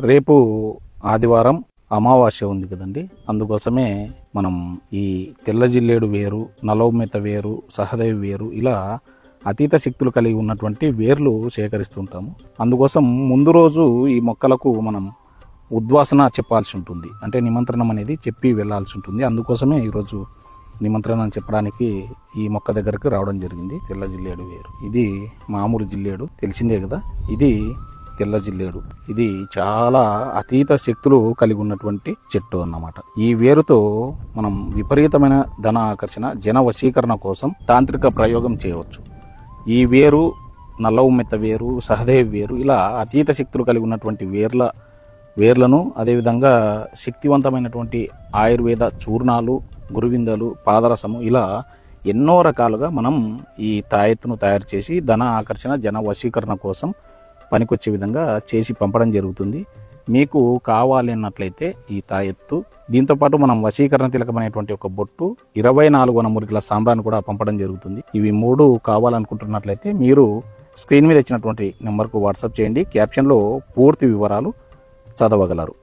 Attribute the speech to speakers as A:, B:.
A: రేపు ఆదివారం అమావాస్య ఉంది కదండి. అందుకోసమే మనం ఈ తెల్ల జిల్లేడు వేరు నలోమిత వేరు సహదేవి వేరు ఇలా అతీత శక్తులు కలిగి ఉన్నటువంటి వేర్లు సేకరిస్తుంటాము. అందుకోసం ముందు రోజు ఈ మొక్కలకు మనం ఉద్వాసన చెప్పాల్సి ఉంటుంది. అంటే నిమంత్రణం అనేది చెప్పి వెళ్ళాల్సి ఉంటుంది. అందుకోసమే ఈరోజు నిమంత్రణం చెప్పడానికి ఈ మొక్క దగ్గరకు రావడం జరిగింది. తెల్ల జిల్లేడు వేరు. ఇది మామూలు జిల్లేడు. తెలిసిందే కదా. ఇది తెల్ల జిల్లేడు ఇది చాలా అతీత శక్తులు కలిగి ఉన్నటువంటి చెట్టు అన్నమాట. ఈ వేరుతో మనం విపరీతమైన ధన ఆకర్షణ జన వశీకరణ కోసం తాంత్రిక ప్రయోగం చేయవచ్చు. ఈ వేరు నల్లవు మెత్త వేరు సహదేవ్ వేరు ఇలా అతీత శక్తులు కలిగి ఉన్నటువంటి వేర్ల వేర్లను అదేవిధంగా శక్తివంతమైనటువంటి ఆయుర్వేద చూర్ణాలు గురువిందలు పాదరసము ఇలా ఎన్నో రకాలుగా మనం ఈ తాయెత్తును తయారు చేసి ధన ఆకర్షణ జన వశీకరణ కోసం పనికొచ్చే విధంగా చేసి పంపడం జరుగుతుంది. మీకు కావాలి అన్నట్లయితే ఈ తాయెత్తు దీంతోపాటు మనం వశీకరణ తిలకం అనేటువంటి ఒక బొట్టు ఇరవై నాలుగు నమూరికల సాంబ్రాన్ని కూడా పంపడం జరుగుతుంది. ఇవి మూడు కావాలనుకుంటున్నట్లయితే మీరు స్క్రీన్ మీద ఇచ్చినటువంటి నెంబర్కు వాట్సాప్ చేయండి. క్యాప్షన్లో పూర్తి వివరాలు చదవగలరు.